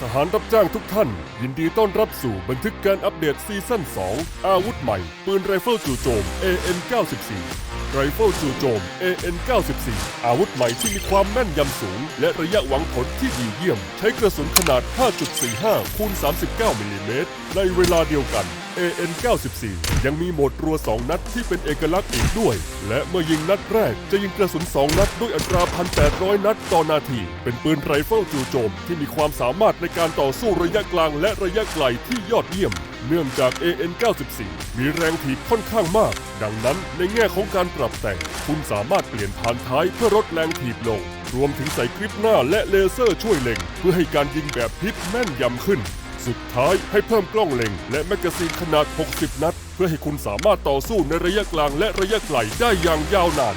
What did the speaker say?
ทหารรับจ้างทุกท่าน ยินดีต้อนรับสู่บันทึกการอัปเดตซีซั่น 2 อาวุธใหม่ ปืนไรเฟิลจู่โจม AN 94 ไรเฟิลจู่โจม AN 94 อาวุธใหม่ที่มีความแม่นยำสูง และระยะหวังผลที่ดีเยี่ยม ใช้กระสุนขนาด 5.45คูณ39มิลลิเมตรในเวลาเดียวกัน AN 94 ยังมีโหมดรัว 2 นัดที่เป็นเอกลักษณ์อีกด้วย และเมื่อยิงนัดแรกจะยิงกระสุน 2 นัดด้วยอัตรา 1,800 นัดต่อนาที เป็นปืนไรเฟิลจู่โจม ที่มีความสามารถในการต่อสู้ระยะกลางและระยะไกลที่ยอดเยี่ยม เนื่องจาก AN 94 มีแรงถีบค่อนข้างมาก ดังนั้นในแง่ของการปรับแต่ง คุณสามารถเปลี่ยนผ่านท้ายเพื่อลดแรงถีบลง รวมถึงใส่กริปหน้าและเลเซอร์ช่วยเล็ง เพื่อให้การยิงแบบฮิตแม่นยำขึ้น สุดท้ายให้เพิ่มกล้องเล็ง และแมกกาซีนขนาด 60 นัด เพื่อให้คุณสามารถต่อสู้ในระยะกลางและระยะไกลได้อย่างยาวนาน